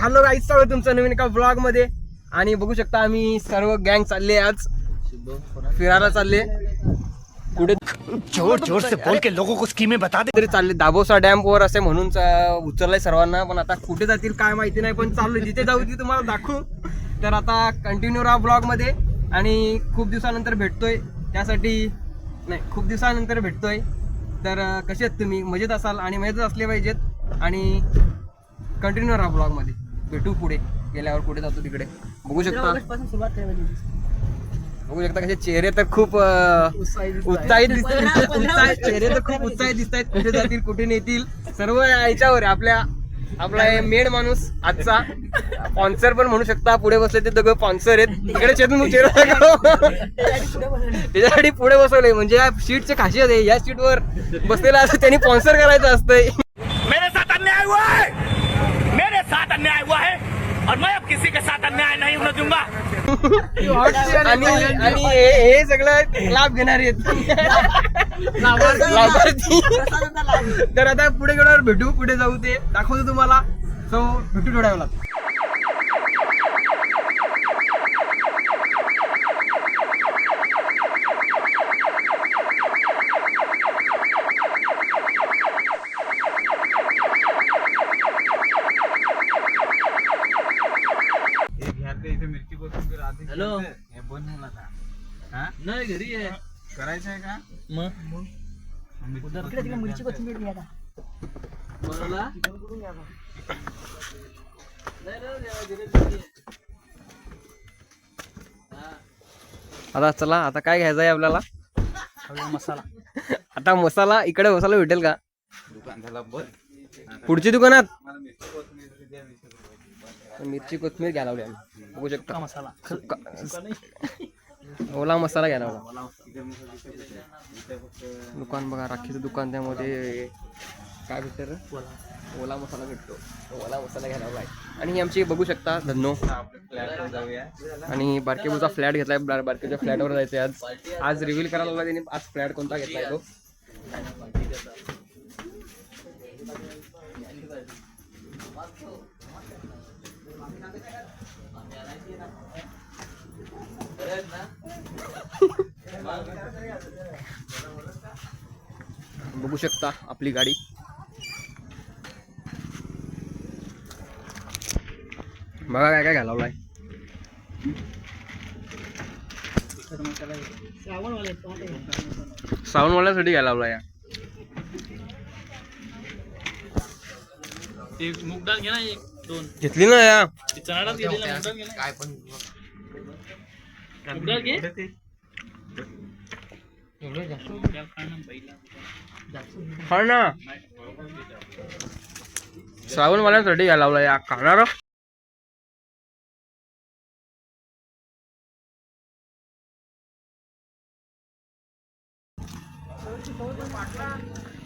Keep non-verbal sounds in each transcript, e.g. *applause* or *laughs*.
Hello guys चालू आहे तुमचं नवीन एका ब्लॉगमध्ये आणि बघू शकता आम्ही सर्व गँग चालले आज. फिरायला चालले. कुठे जोर जोर से बोल के लोगों को स्कीमें बता दे। तरी चालले दाबोसा डॅम वर असे म्हणून उचललंय सर्वांना. पण आता कुठे जातील काय माहिती नाही पण चालू जिथे जाऊ तिथे तुम्हाला दाखवू. तर आता कंटिन्यू राहा ब्लॉगमध्ये आणि खूप दिवसानंतर भेटतोय. त्यासाठी नाही खूप दिवसानंतर भेटतोय. तर कसे आहेत तुम्ही? मजेत असाल आणि मजेत असले पाहिजेत. आणि कंटिन्यू राहा ब्लॉगमध्ये भेटू पुढे. गेल्यावर कुठे जातो तिकडे. बघू शकता. बघू शकता कसे चेहरे तर खूप उत्साहित दिसतात. उत्साहित चेहरे तर खूप उत्साहित दिसत आहेत कुठे जातील कुठे नेतील. सर्व याच्यावर. आपल्या आपला हे मेड माणूस आजचा. स्पॉन्सर पण म्हणू शकता. पुढे बसले ते दोघं स्पॉन्सर आहेत. इकडे चेतन चेहरा. त्याच्यासाठी पुढे बसवले म्हणजे या सीटचे खासियत आहे. या सीटवर बसलेला असं त्यांनी स्पॉन्सर करायचं असतंय. मेरे साथ अन्याय हुआ है और मैं अब किसी के साथ अन्याय नहीं होने दूंगा। आणि आणि हे हे सगळं लाभ घेणार आहेत. तर आता पुढे गेल्यावर भेटू कुठे जाऊ ते. दाखवतो तुम्हाला. सो भेटू थोड्या वेळात. हॅलो. नाही घरी आहे. करायचं आहे का? मिरची कोथिंबीर कोणाला नाही, नाही, नाही, घरी घरी आहे. आता चला आता काय घ्यायचं आहे आपल्याला? मसाला. आता मसाला इकडे मसाला भेटेल का? दुकान झाला बंद. दुकानात? मला मिरची कोथिंबीर द्या, मिरची कोथिंबीर. मिरची कोथमीर घ्यायला लावली आम्ही. बघू शकता. मसाला. *laughs* ओला मसाला घ्यायला. इथे फक्त दुकान बघा राखीचं दुकान त्यामध्ये काय भेटतं ओला. मसाला भेटतो. ओला मसाला घ्यायला लावलाय आणि आमची बघू शकता धन्नो. आणि बारकेबूचा फ्लॅट घेतलाय बार- बारकेच्या फ्लॅटवर जायचंय आज. आज रिव्हील करायला लावला त्यांनी. आज फ्लॅट कोणता घेतलाय तो? बघू शकता आपली गाडी. बघा काय काय घालावलाय श्रावणवाल्यासाठी घ्यायला लावला या घे ना एक दोन. घेतली ना या. ते चणा डाळ गेलेला मूग डाळ घे ना. काय पण मूग डाळ घे ना पहिला हा ना. श्रावणवाल्यांसाठी घ्यायला लावला या खाणार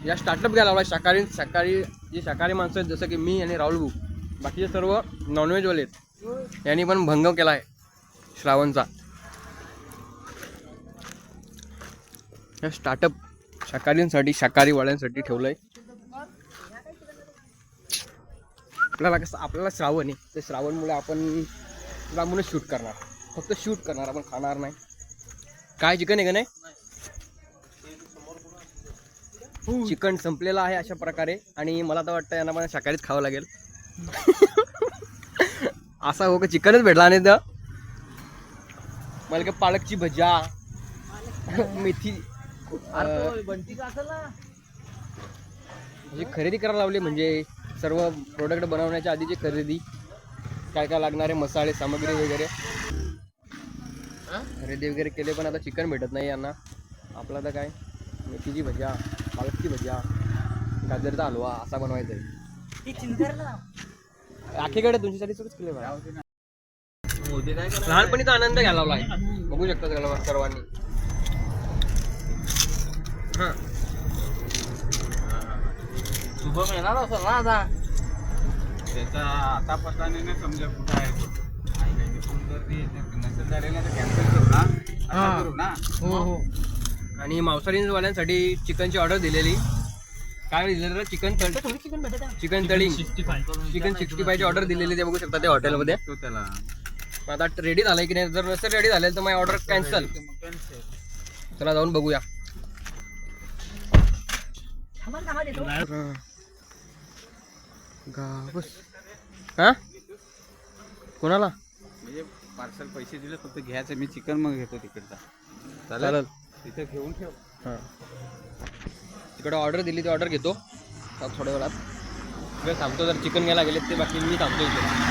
या स्टार्टअप घ्यायला लावला शाकाहारी शाकाहारी जे शाकाहारी माणसं आहेत जसं की मी आणि राहुल भाऊ. बाकीचे सर्व नॉनव्हेजवाले आहेत. यांनी पण भंग केला आहे श्रावणचा. या स्टार्टअप शाकाहारींसाठी शाकाहारी ठेवलं ठेवलंय. आपल्याला कसं आपल्याला श्रावण आहे. ते श्रावणमुळे आपण लांबूनच शूट करणार. फक्त शूट करणार आपण खाणार नाही. काय चिकन आहे का नाही? चिकन संपलेलं आहे अशा प्रकारे. आणि मला तर वाटतं यांना मला शाकाहारीच खावं लागेल. *laughs* असा हो का चिकनच भेटला नाही तर? मला का पालकची भज्या मेथी म्हणजे खरेदी करायला लावली म्हणजे सर्व प्रोडक्ट बनवण्याच्या आधीची खरेदी. काय काय लागणारे मसाले सामग्री वगैरे. खरेदी वगैरे केले पण आता चिकन भेटत नाही यांना. आपला तर काय? मेथीची भज्या पालकची भज्या गाजरचा हलवा असा बनवायचा आहे. आखीकडे दोनशे चाळीस रुपये किलो लहानपणीचा आनंद घ्यायला लावला आहे. बघू शकता सर्वांनी. हां. शुभम येणार असेल ना आता? त्याचा आता पत्ता नाही ना समजा कुठं आहे तो. आणि काही फोन जर ते नसेल झालेला तर कॅन्सल करू ना. असं हा. करू ना. हो हो. आणि मांसाहारीवाल्यांसाठी चिकनची ऑर्डर दिलेली. काय दिलेलं चिकन तळी चिकन तळी. चिकन सिक्स्टी फायची ऑर्डर दिलेली ते बघू शकता त्या हॉटेलमध्ये तो त्याला. आता रेडी झालंय की नाही? जर नसेल रेडी झालेलं तर माझी ऑर्डर कॅन्सल चला जाऊन बघूया. गावस. हा? कोणाला? म्हणजे पार्सल पैसे दिले फक्त घ्यायचं. मी चिकन मग घेतो तिकडचा. चालेल? तिथे घेऊन ठेव. हां. तिकडे ऑर्डर दिली ती ऑर्डर घेतो. थोड्या वेळात. इकडे थांबतो जर चिकन घ्यायला गेले ते बाकी मी थांबतो इथे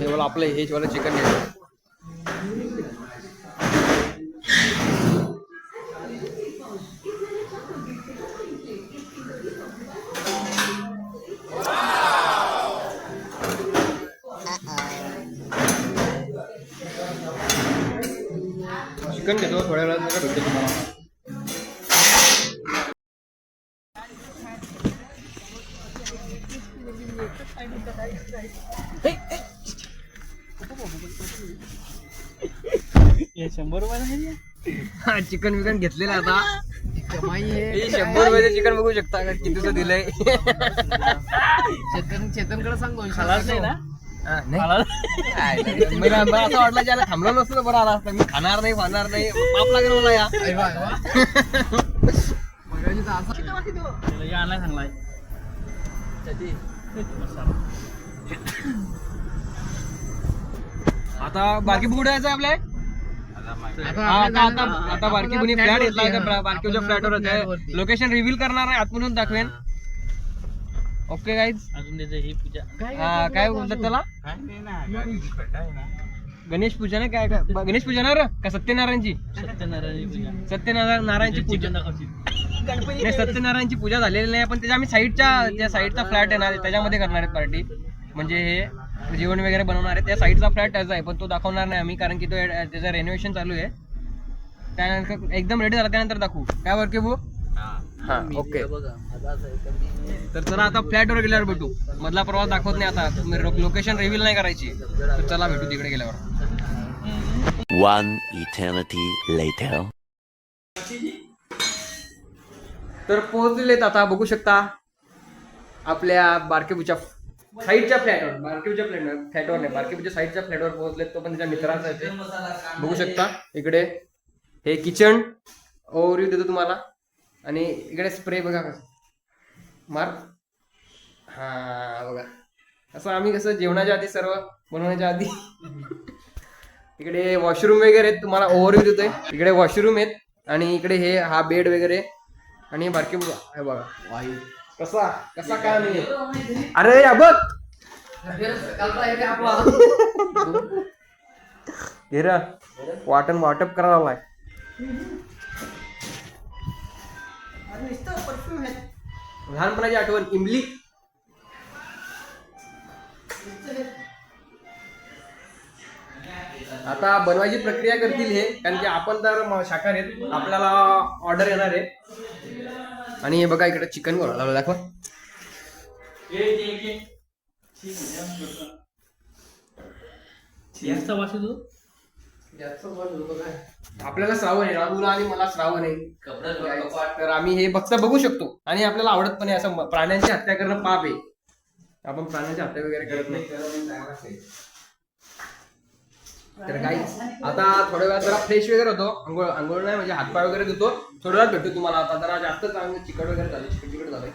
हे आपलं हेच वाला चिकन घ्यायचं. चिकन घेतो थोड्या वेळात जरा भेटतो तुम्हाला. शंभर रुपये हा चिकन विकन घेतलेलं आता. हे शंभर रुपयाचे चिकन बघू शकता का? कितीचं दिलंय? *laughs* चेतन चेतनकडे सांग दोनशे नाही ना? नाही. मला मला असं वाटलं ज्याला थांबलो नसतो तर बरं आला असतं. मी खाणार नाही खाणार नाही. पाप लागेल मला या. आणलाय सांगलाय. आता बाकी कुठे जायचं आपल्या आता आता आता आता बारकी कुणी फ्लॅट घेतला का बारकीच्या फ्लॅटवर आहे. लोकेशन रिव्हील करणार नाही आतमधून दाखवेन. ओके गाईज अजून त्याचं ही पूजा. काय बोलतात त्याला? गणेश पूजा ना काय गणेश पूजा ना का सत्यनारायणची सत्यनारायण पूजा सत्यनारायण नारायणची पूजा नाही सत्यनारायणची पूजा झालेली नाही पण त्याच्या आम्ही साईडच्या त्या साईडचा फ्लॅट आहे ना त्याच्यामध्ये करणार आहे पार्टी म्हणजे हे जेवण वगैरे बनवणार आहे त्या साईडचा फ्लॅट त्याचा आहे पण तो दाखवणार नाही आम्ही कारण की तो त्याचं रेनोव्हेशन चालू आहे त्यानंतर एकदम रेडी झाला त्यानंतर दाखवू काय वर की हा ओके. बघा. माझा असं आहे का मी तर चला आता फ्लॅटवर गेल्यावर भेटू. मधला प्रवास दाखवत नाही आता. लोकेशन रिव्हील नाही करायची. तर चला भेटू तिकडे गेल्यावर. One eternity later. तर पोहोचलेत आता बघू शकता. आपल्या बारकेपूच्या साईडच्या फ्लॅटवर बारकेपूच्या फ्लॅटवर फ्लॅटवर नाही बारकेपूच्या साईडच्या फ्लॅटवर पोहोचलेत तो पण त्याच्या मित्राचा आहे ते. बघू शकता इकडे. हे किचन ओव्हरव्ह्यू देतो तुम्हाला. आणि इकडे स्प्रे बघा कसं. मार. हा बघा. असं आम्ही कसं जेवणाच्या आधी सर्व बनवण्याच्या आधी इकडे वॉशरूम वगैरे आहेत तुम्हाला ओव्हरव्ह्यू देतोय. इकडे वॉशरूम आहेत आणि इकडे हे हा बेड वगैरे. आणि बारके हे बघा. कसा कसा काय नाही अरे बघ. *laughs* घेरा वाटण वाटप करायला लावलाय लहानपणाची आठवण इमली. आता बनवायची प्रक्रिया करतील हे कारण की आपण तर म- शाकाहारी आहेत. आपल्याला ऑर्डर येणार आहे. आणि हे बघा इकडे चिकन बोला दाखवा. वास तू आपल्याला श्रावण आहे. राहुला आणि मला श्रावण आहे. तर आम्ही हे फक्त बघू शकतो. आणि आपल्याला आवडत पण आहे असं प्राण्यांची हत्या करणं पाप आहे. आपण प्राण्यांची हत्या वगैरे करत नाही. तर काही आता थोड्या वेळात जरा फ्रेश वगैरे होतो. अंघोळ अंघोळ नाही म्हणजे हातपाय वगैरे धुतो. थोड्या वेळात भेटतो तुम्हाला आता. जरा जास्त चांगलं चिकट वगैरे झालं चिकट चिकट झालंय.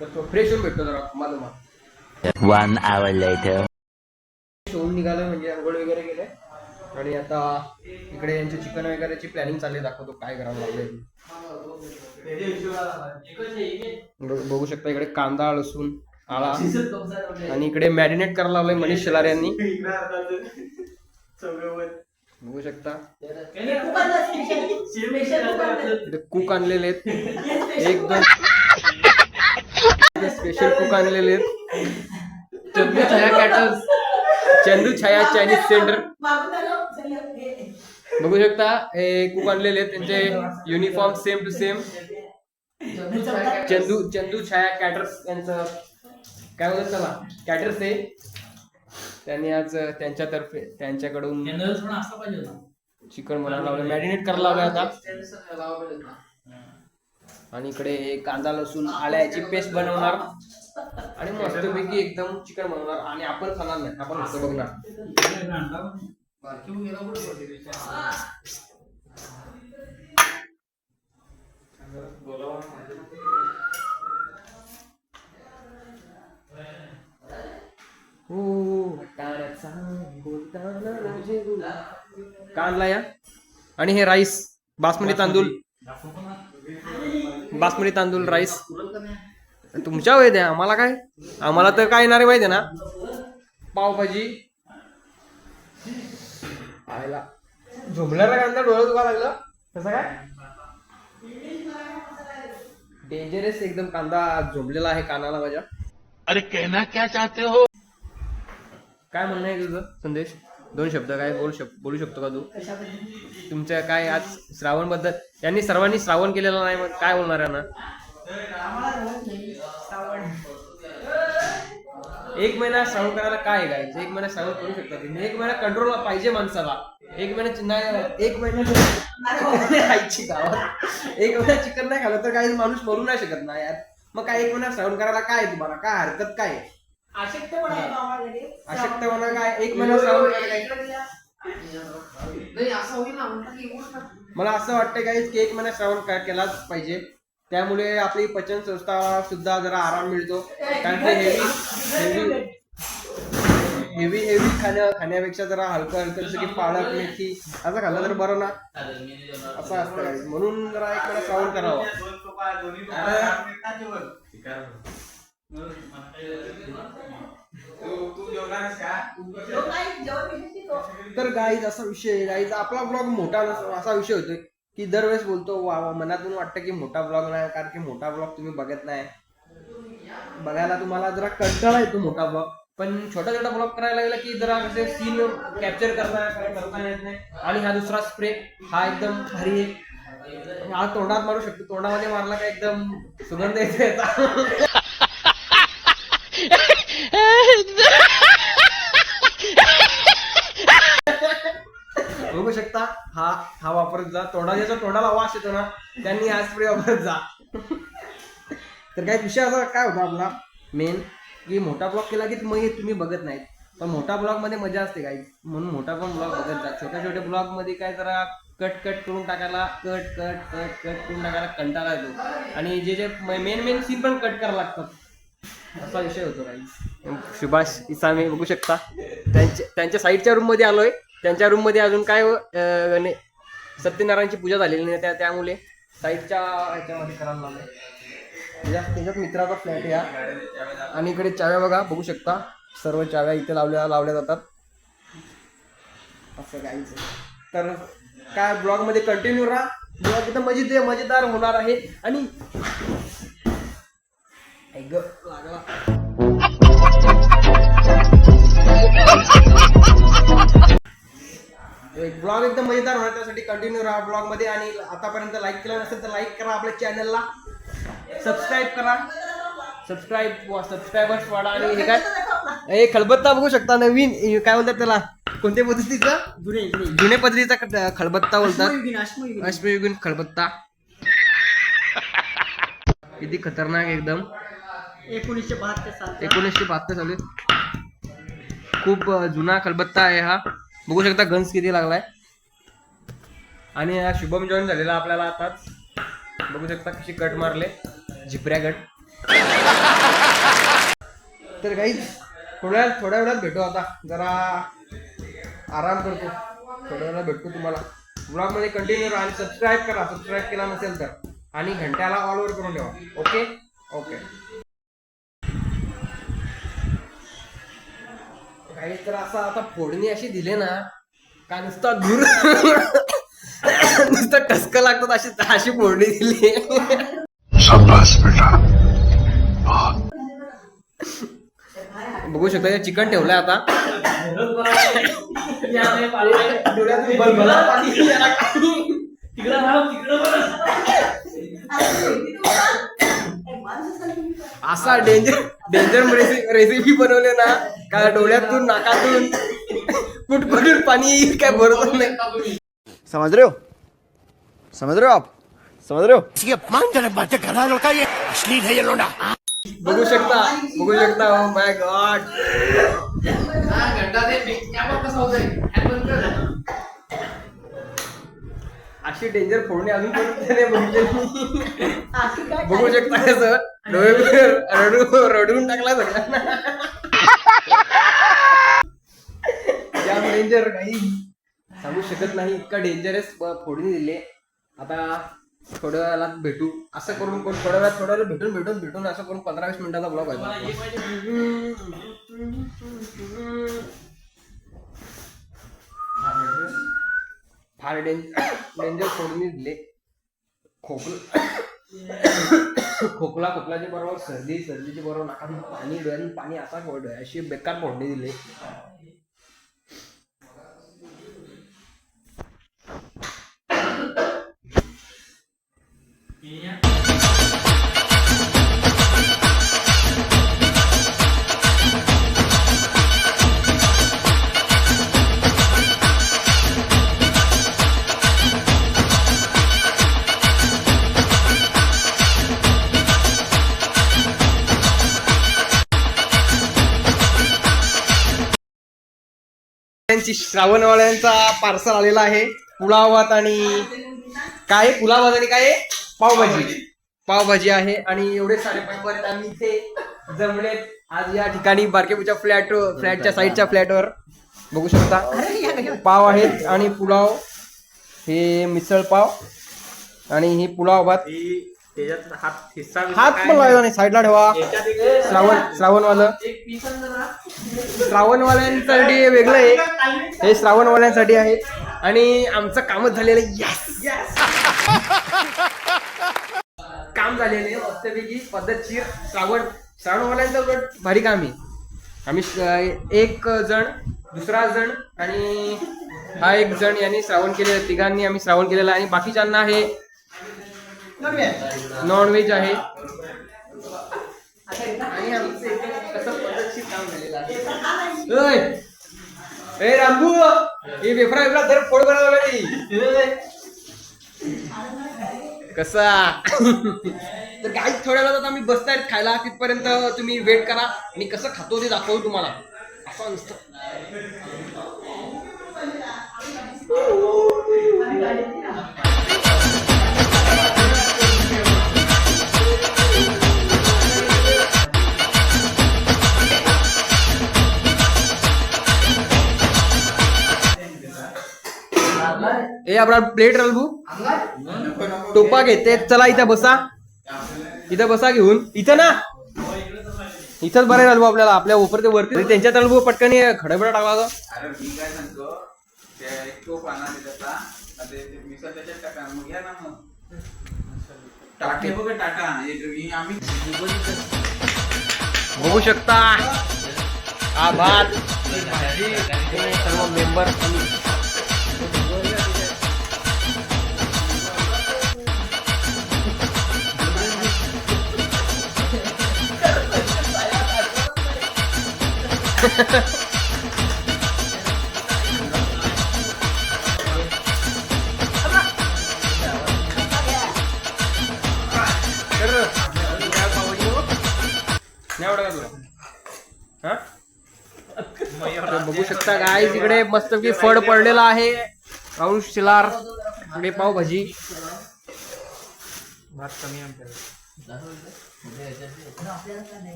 तर फ्रेश होऊन भेटतो जरा later. होऊन निघालं म्हणजे अंघोळ वगैरे गेले आणि आता इकडे यांचे चिकन वगैरेची प्लॅनिंग चालली दाखवतो काय करावं लागलंय. बघू शकता इकडे कांदा लसूण आळा. आणि इकडे मॅरिनेट करायला लावलंय मनीष शेलार यांनी. बघू शकता. कुक आणलेले आहेत. एक दोन. स्पेशल कुक आणलेले आहेत. Chandu Chhaya caterers Chandu Chhaya Chinese centre बघू शकता हे कुक आणलेले त्यांचे uniform same to same Chandu Chandu Chhaya caterers यांचं काय बोलतात त्याला? कॅटर्स आहे त्यांनी आज त्यांच्यातर्फे त्यांच्याकडून चिकन बनायला लावलं. मॅरिनेट करायला लावलं आता. आणि इकडे कांदा लसूण आल्याची पेस्ट बनवणार. आणि मस्तपैकी एकदम चिकन बनवणार. आणि आपण खाणार नाही. आपण फक्त बघणार कांदला या. आणि हे राईस बासमती. तांदूळ. बासमती तांदूळ राईस. तुमच्या वेळ द्या आम्हाला काय? आम्हाला तर काय येणार आहे माहिती आहे ना? पावभाजी. आयला. झुमल्याला कांदा डोळं दुखा लागलं. कसं काय? डेंजरस एकदम कांदा झोंबलेला आहे कानाला माझ्या. अरे कहना क्या चाहते हो? काय म्हणणं आहे तुझं संदेश? दोन शब्द काय? बोल शक बोलू शकतो का तू? तुमच्या काय आज श्रावणबद्दल? यांनी सर्वांनी श्रावण केलेलं नाही मग काय बोलणार आहे ना एक महिना श्रावण करायला काय guys? एक महिना श्रावण करू शकता तुम्ही. एक महिना कंट्रोल पाहिजे माणसाला. एक महिना नाही एक महिना खायची गावात. एक महिना चिकन नाही खाल्लं तर काही माणूस मरू नाही शकत ना यार. मग काय एक महिना श्रावण करायला काय तुम्हाला? काय हरकत काय आहे? अशक्तपणा काय? एक महिना श्रावण करायला काय? मला असं वाटतं काय की एक महिना श्रावण केलाच पाहिजे. त्यामुळे आपली पचन संस्था सुद्धा जरा आराम मिळतो. कारण ते हेवी हेवी हेवी हेवी खाण्या खाण्यापेक्षा जरा हलकं हलकं जसं की पालक मेथी असं खाल्लं तर बरं ना. असं असतं. म्हणून जरा एक महिना श्रावण करावं. तर गाईज असा विषय गाईज आपला ब्लॉग मोठा असा विषय होतोय. की दरवेळेस बोलतो वा वा, मनातून वाटतं की मोठा ब्लॉग नाही कारण की मोठा ब्लॉग तुम्ही बघत नाही. बघायला तुम्हाला जरा कंटाळा येतो मोठा ब्लॉग पण छोटा छोटा ब्लॉग करायला गेला की जरा कसे सीन कॅप्चर करता करता येत नाही. आणि हा दुसरा स्प्रे हा एकदम भारी आहे. हा तोंडात मारू शकतो. तोंडामध्ये मारला का एकदम सुगंध येतो याचा. *laughs* बघू शकता हा हा वापरत जा. तोंडा ज्याच्या तोंडाला वास येतो ना त्यांनी हा स्प्रे वापरत जा. तर काही विषय असा काय होता आपला? मेन की मोठा ब्लॉग केला की मग तुम्ही बघत नाहीत. पण मोठा ब्लॉकमध्ये मजा असते काही म्हणून मोठा पण ब्लॉग बघत जा. छोट्या छोट्या ब्लॉकमध्ये काय जरा कट कट करून टाकायला कट कट कट कट करून टाकायला कंटाळा येतो. आणि जे जे मेन मेन सीन पण कट करायला लागतात. असा विषय होतो काही सुभाष इसामे बघू शकता. त्यांच्या त्यांच्या साईडच्या रूममध्ये आलोय. त्यांच्या रूममध्ये अजून काय अं, सत्यनारायणची पूजा झालेली नाही त्या त्यामुळे साईडच्या ह्याच्यामध्ये करायला लागले. त्याच्यात मित्राचा फ्लॅट या आणि इकडे चाव्या बघा बघू शकता. सर्व चाव्या इथे लावल्या लावल्या जातात. असं काहीच तर काय ब्लॉगमध्ये कंटिन्यू राहा. ब्लॉग एकदम मजेत मजेदार होणार आहे. आणि ऐक गं, लागला. ब्लॉग एकदम मजेदार होणार त्यासाठी कंटिन्यू राहा ब्लॉगमध्ये आणि आतापर्यंत लाईक केलं नसेल तर लाईक करा आपल्या चॅनलला सबस्क्राईब करा. सबस्क्राईब सबस्क्रायबर्स वाढा आणि हे काय? हे खलबत्ता बघू शकता नवीन. काय बोलतात त्याला? कोणत्या पद्धतीचा? जुने जुने. पद्धतीचा खलबत्ता बोलतात. अश्मयुगीन, खलबत्ता. किती खतरनाक एकदम. एकोणीसशे बहात्तर साल एकोणीसशे बहात्तर साली. खूप जुना खलबत्ता आहे हा. बघू शकता गन्स किती लागलाय. आणि हा शुभम जॉईन झालेला आपल्याला आताच. बघू शकता कशी कट मारले. झिपऱ्या कट तर काही थोड्या थोड्या वेळात भेटू आता. जरा आराम करतो. थोड्या वेळात भेटतो तुम्हाला. ब्लॉगमध्ये कंटिन्यू राहा. आणि सबस्क्राईब करा. सबस्क्राईब केला नसेल तर. आणि घंट्याला ऑल ओव्हर करून ठेवा. ओके ओके काही तर असं आता फोडणी अशी दिली ना का नुसता दूर नुसतं टसकं लागतात अशी अशी फोडणी दिली. बघू शकता चिकन ठेवलंय आता. डोळ्यातून असा डेंजर डेंजर रेसिपी बनवले ना का डोळ्यातून नाकातून. कुठकुठून पाणी येईल काय बरोबर नाही. समझ रहे हो? समझ रहे हो आप? समझ रहे हो? बघू शकता बघू शकता. Oh माय गॉड अशी डेंजर फोडणी अजून बघू शकता डोळे रडू रडून टाकला सगळ्यांना जाम डेंजर काही सांगू शकत नाही इतका डेंजरस फोडणी दिली. आता थोड्या वेळात भेटू. असं करून कोण थोड्या वेळात थोड्या वेळात भेटून भेटून भेटून असं करून पंधरा वीस मिनिटाचा ब्लॉग फार डेंजर डेंजर फोडणी दिले खोकला खोकला खोकल्याच्या बरोबर सर्दी सर्दीच्या बरोबर नाकात पाणी डोळ्यातून पाणी असा फोड अशी बेकार फोडणी दिले Yeah. श्रावणवाल्यांचा पार्सल आलेला आहे. पुलाव भात आणि काय आहे? पुलाव भात आणि काय? पावभाजी. पावभाजी. आहे आणि एवढे सारे मेंबर आम्ही इथे जमलेत आज या ठिकाणी बारकेपूच्या फ्लॅट फ्लॅटच्या साईडच्या फ्लॅटवर. बघू शकता. पाव आहेत आणि पुलाव हे मिसळ पाव आणि ही पुलाव भात. हात हात पण लावला नाही साईडला ठेवा. श्रावण श्रावणवालं. श्रावणवाल्यांसाठी वेगळं आहे. हे श्रावणवाल्यांसाठी आहे. आणि आमचं कामच झालेलं यस *laughs* काम झालेलं आहे. मस्तपैकी पद्धतशीर श्रावण श्रावणवाल्यांचं उलट भारी काम आहे. आम्ही एक जण दुसरा जण आणि हा एक जण यांनी श्रावण केलेलं तिघांनी आम्ही श्रावण केलेलं आहे. आणि बाकीच्यांना हे नॉन व्हेज आहे. आणि आमचं एकदम कसं पद्धतशीर काम झालेलं आहे. ओय! ए रामबू हे वेफरा फोड कसा? तर काही थोड्या वेळात आम्ही बसतायत खायला. तिथपर्यंत तुम्ही वेट करा. आणि कसं खातो ते दाखवू तुम्हाला. असं नसतं. ए आपला प्लेट रलबू टोपा घेते. चला इथं बसा. इथं बसा घेऊन. इथं ना. इथंच बरं रलबू आपल्याला. आपल्या उपर ते वरती. त्यांच्या रलबू पटकन खडबडा टाकला होता अरे मी काय सांगतो. त्या एक बघू शकता काय इकडे मस्तपैकी फड पडलेला आहे. राऊंड शिलार इकडे पावभाजी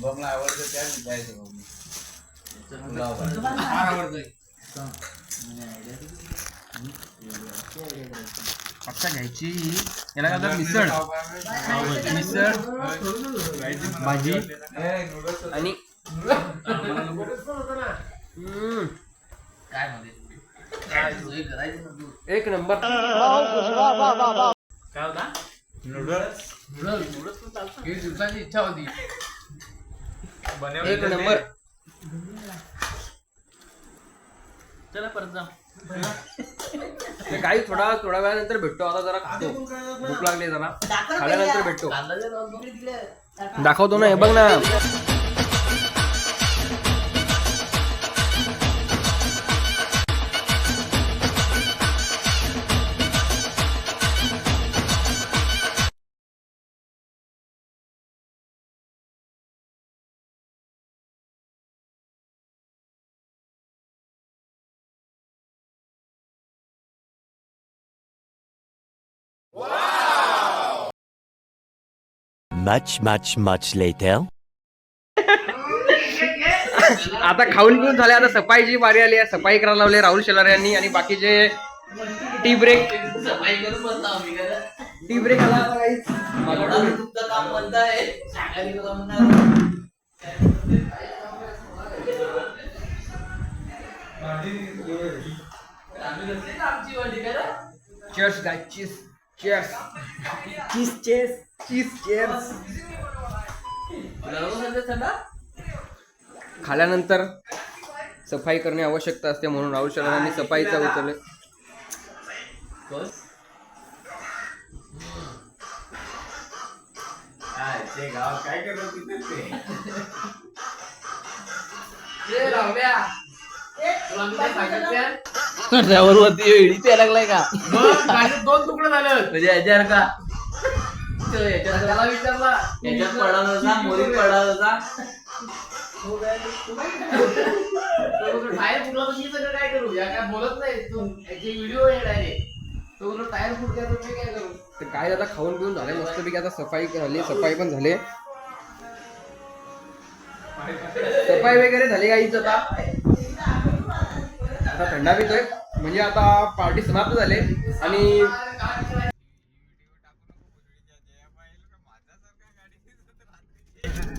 बघला आवडतं. पुलाव भाजी. आता घ्यायची. याला काय म्हणतात? मिसळ. मिसळ. भाजी. आणि हम्म. एक नंबर. एक नंबर. ते काही थोडा थोड्या वेळानंतर भेटतो. आता जरा खातो. भूक लागली जरा. खाल्यानंतर भेटतो. दाखवतो ना हे बघ ना. Much, much, much later. आता खाऊन पिऊन झाले आता सफाईची बारी आली आहे सफाई करायला लावले राहुल शेलार यांनी आणि बाकीचे टी ब्रेक टी ब्रेक आला guys. Cheers. Cheers. चीज. खाल्यानंतर सफाई करणे आवश्यकता असते म्हणून राहुल शर्मांनी सफाईचा उचलले काय करत तिथे ते दोन तुकडे झाले. म्हणजे याच्यावर का? याच्यात त्याला विचारला. याच्यात मोरीत टायर फुटला तर मी सगळं काय करू? या काय बोलत नाही. तू याचे व्हिडिओ आहे डायरेक्ट तो बोललो टायर फुटला तर मी काय करू? तर काय आता खाऊन पिऊन झाले मस्तपैकी आता सफाई झाली सफाई पण झाली. सफाई वगैरे झाली काहीच आता? आता थंडा पितोय. म्हणजे आता पार्टी समाप्त झाले. आणि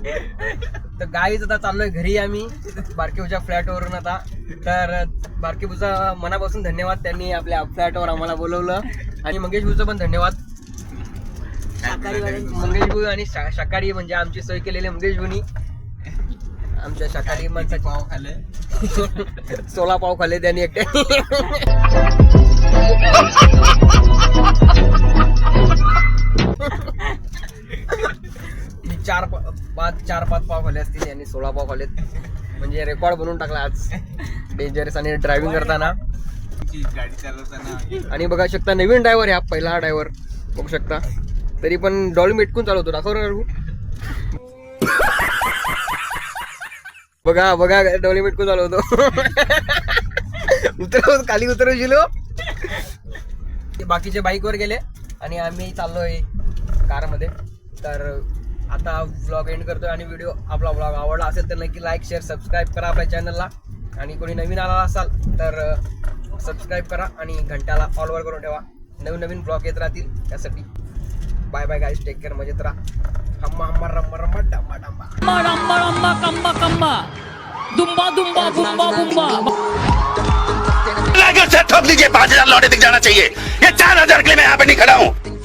तर गाईच आता चाललोय घरी आम्ही बारकेपूच्या फ्लॅटवरून आता. तर बारकेपूचा मनापासून धन्यवाद त्यांनी आपल्या फ्लॅटवर आम्हाला बोलवलं. आणि मंगेश भाऊचं पण धन्यवाद. मंगेश भाऊ आणि शा- शाकाहारी म्हणजे आमची सोय केलेली मंगेश भाऊनी आमच्या शाकाहारी माणसाचे पाव खाले सोळा पाव खाल्ले त्यांनी एकटे. *laughs* मी चार पा- पाच चार पाच पाव खाले असतील यांनी सोळा पाव खाले म्हणजे रेकॉर्ड बनवून टाकला आज. डेंजरस आणि ड्रायव्हिंग करताना. गाडी चालवताना आणि बघा शकता नवीन ड्रायव्हर आहे हा पहिला ड्रायव्हर बघू शकता. तरी पण डॉल मिटकून चालवतो. दाखव रे बघा बघा डॉली मिटकून चालवतो. उतरव खाली उतरवशिलो हो. ते बाकीचे बाईकवर गेले आणि आम्ही चाललोय कारमध्ये. तर आता व्लॉग एंड करतोय आणि व्हिडिओ आपला व्लॉग आवडला असेल तर नक्की लाईक शेअर सबस्क्राईब करा आपल्या चॅनलला आणि कोणी नवीन आला असाल तर सबस्क्राईब करा आणि घंट्याला ऑलवर करून ठेवा. नवीन नवीन ब्लॉग येत राहतील. त्यासाठी bye bye guys take care मजेत राहा. हम्मा हम्मा रम्मा रम्मा डम्मा डम्मा. लाकर से ठोक लीजिए पांच हजार लौटे दिख जाना चाहिए। ये चार हजार के लिए मैं यहाँ पे नहीं खड़ा हूँ।